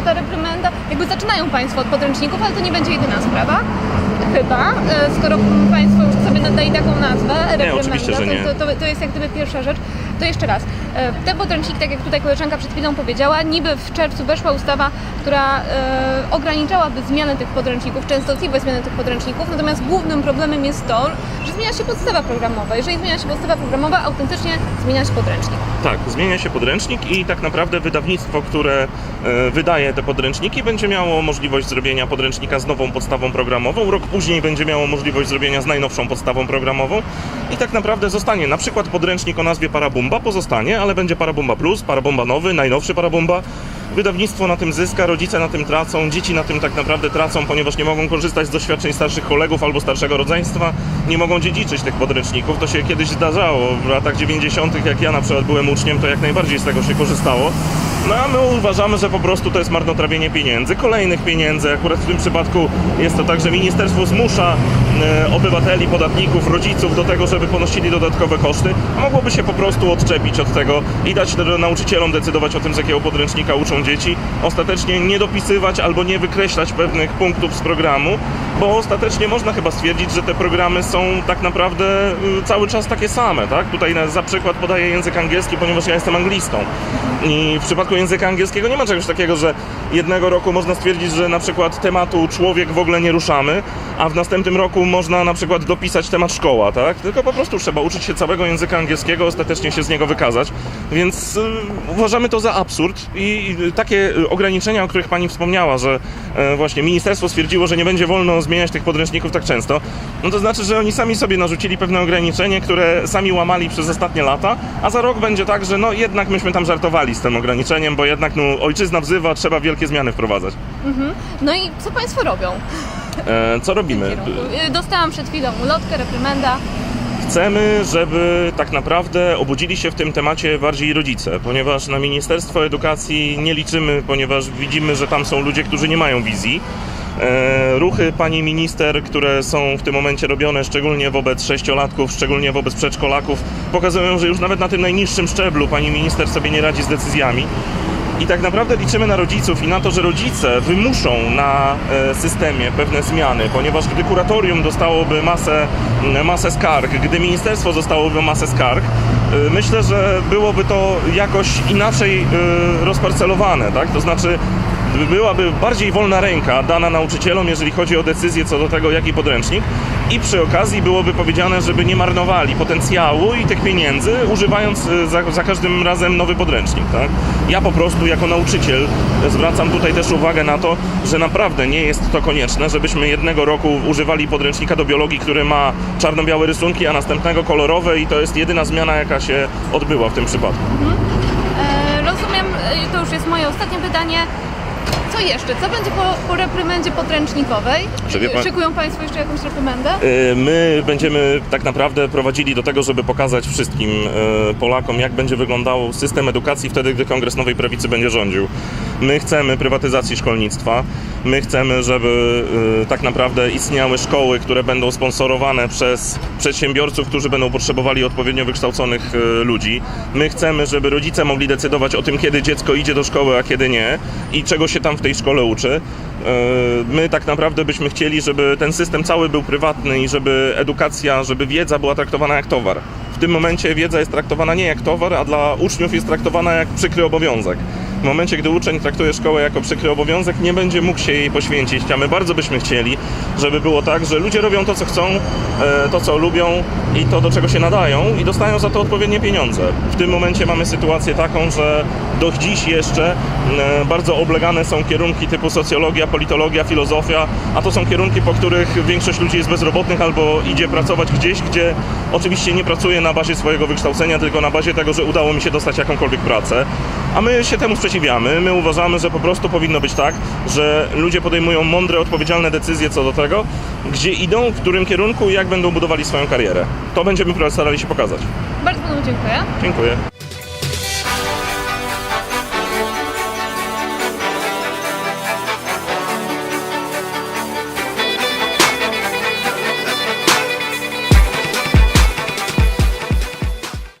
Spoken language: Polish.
bo ta reprymenda, jakby zaczynają Państwo od podręczników, ale to nie będzie jedyna sprawa, chyba, e, skoro Państwo już chcą sobie nadali taką nazwę, reprymenda, oczywiście, że nie. To, to, to jest jak gdyby pierwsza rzecz. To jeszcze raz. E, Te podręczniki, tak jak tutaj koleżanka przed chwilą powiedziała, niby w czerwcu weszła ustawa, która e, ograniczałaby zmianę tych podręczników, częstotliwość zmiany tych podręczników, natomiast głównym problemem jest to, że zmienia się podstawa programowa. Jeżeli zmienia się podstawa programowa, autentycznie zmienia się podręcznik. Tak, zmienia się podręcznik i tak naprawdę wydawnictwo, które e, wydaje te podręczniki, będzie miało możliwość zrobienia podręcznika z nową podstawą programową. Rok później będzie miało możliwość zrobienia z najnowszą podstawą programową i tak naprawdę zostanie na przykład podręcznik o nazwie Parabumba, pozostanie, ale będzie Parabumba Plus, Parabumba nowy, najnowszy Parabumba. Wydawnictwo na tym zyska, rodzice na tym tracą, dzieci na tym tak naprawdę tracą, ponieważ nie mogą korzystać z doświadczeń starszych kolegów albo starszego rodzeństwa, nie mogą dziedziczyć tych podręczników. To się kiedyś zdarzało. W latach 90., jak ja na przykład byłem uczniem, to jak najbardziej z tego się korzystało. No a my uważamy, że po prostu to jest marnotrawienie pieniędzy, kolejnych pieniędzy. Akurat w tym przypadku jest to tak, że ministerstwo zmusza e, obywateli, podatników, rodziców do tego, żeby ponosili dodatkowe koszty, a mogłoby się po prostu odczepić od tego i dać nauczycielom decydować o tym, z jakiego podręcznika uczą dzieci. Ostatecznie nie dopisywać albo nie wykreślać pewnych punktów z programu, bo ostatecznie można chyba stwierdzić, że te programy są tak naprawdę y, cały czas takie same, tak? Tutaj za przykład podaję język angielski, ponieważ ja jestem anglistą. I w przypadku języka angielskiego nie ma czegoś takiego, że jednego roku można stwierdzić, że na przykład tematu człowiek w ogóle nie ruszamy, a w następnym roku można na przykład dopisać temat szkoła, tak? Tylko po prostu trzeba uczyć się całego języka angielskiego, ostatecznie się z niego wykazać. Więc y, uważamy to za absurd i y, takie y, ograniczenia, o których pani wspomniała, że e, właśnie ministerstwo stwierdziło, że nie będzie wolno zmieniać tych podręczników tak często, no to znaczy, że oni sami sobie narzucili pewne ograniczenie, które sami łamali przez ostatnie lata, a za rok będzie tak, że no jednak myśmy tam żartowali z tym ograniczeniem, bo jednak no, ojczyzna wzywa, trzeba wielkie zmiany wprowadzać. No i co Państwo robią? E, co robimy? Y, Dostałam przed chwilą ulotkę, reprymenda. Chcemy, żeby tak naprawdę obudzili się w tym temacie bardziej rodzice, ponieważ na Ministerstwo Edukacji nie liczymy, ponieważ widzimy, że tam są ludzie, którzy nie mają wizji. E, ruchy pani minister, które są w tym momencie robione, szczególnie wobec sześciolatków, szczególnie wobec przedszkolaków, pokazują, że już nawet na tym najniższym szczeblu pani minister sobie nie radzi z decyzjami. I tak naprawdę liczymy na rodziców i na to, że rodzice wymuszą na e, systemie pewne zmiany, ponieważ gdy kuratorium dostałoby masę, masę skarg, gdy ministerstwo dostałoby masę skarg, e, myślę, że byłoby to jakoś inaczej rozparcelowane, tak? To znaczy byłaby bardziej wolna ręka dana nauczycielom, jeżeli chodzi o decyzję co do tego, jaki podręcznik i przy okazji byłoby powiedziane, żeby nie marnowali potencjału i tych pieniędzy, używając y, za, za każdym razem nowy podręcznik. Tak? Ja po prostu jako nauczyciel zwracam tutaj też uwagę na to, że naprawdę nie jest to konieczne, żebyśmy jednego roku używali podręcznika do biologii, który ma czarno-białe rysunki, a następnego kolorowe i to jest jedyna zmiana, jaka się odbyła w tym przypadku. E, rozumiem, e, to już jest moje ostatnie pytanie. Co jeszcze? Co będzie po, po reprymendzie podręcznikowej? Że wie pan- Szykują Państwo jeszcze jakąś reprymendę? Y, My będziemy tak naprawdę prowadzili do tego, żeby pokazać wszystkim y, Polakom, jak będzie wyglądał system edukacji wtedy, gdy Kongres Nowej Prawicy będzie rządził. My chcemy prywatyzacji szkolnictwa, my chcemy, żeby y, tak naprawdę istniały szkoły, które będą sponsorowane przez przedsiębiorców, którzy będą potrzebowali odpowiednio wykształconych y, ludzi. My chcemy, żeby rodzice mogli decydować o tym, kiedy dziecko idzie do szkoły, a kiedy nie i czego się tam w tej szkole uczy. E, My tak naprawdę byśmy chcieli, żeby ten system cały był prywatny i żeby edukacja, żeby wiedza była traktowana jak towar. W tym momencie wiedza jest traktowana nie jak towar, a dla uczniów jest traktowana jak przykry obowiązek. W momencie, gdy uczeń traktuje szkołę jako przykry obowiązek, nie będzie mógł się jej poświęcić, a my bardzo byśmy chcieli, żeby było tak, że ludzie robią to, co chcą, e, to, co lubią i to, do czego się nadają i dostają za to odpowiednie pieniądze. W tym momencie mamy sytuację taką, że do dziś jeszcze e, bardzo oblegane są kierunki typu socjologia, politologia, filozofia, a to są kierunki, po których większość ludzi jest bezrobotnych albo idzie pracować gdzieś, gdzie oczywiście nie pracuje na bazie swojego wykształcenia, tylko na bazie tego, że udało mi się dostać jakąkolwiek pracę. A my się temu sprzeciwiamy. My uważamy, że po prostu powinno być tak, że ludzie podejmują mądre, odpowiedzialne decyzje co do tego, gdzie idą, w którym kierunku i jak będą budowali swoją karierę. To będziemy starali się pokazać. Bardzo panu dziękuję. Dziękuję.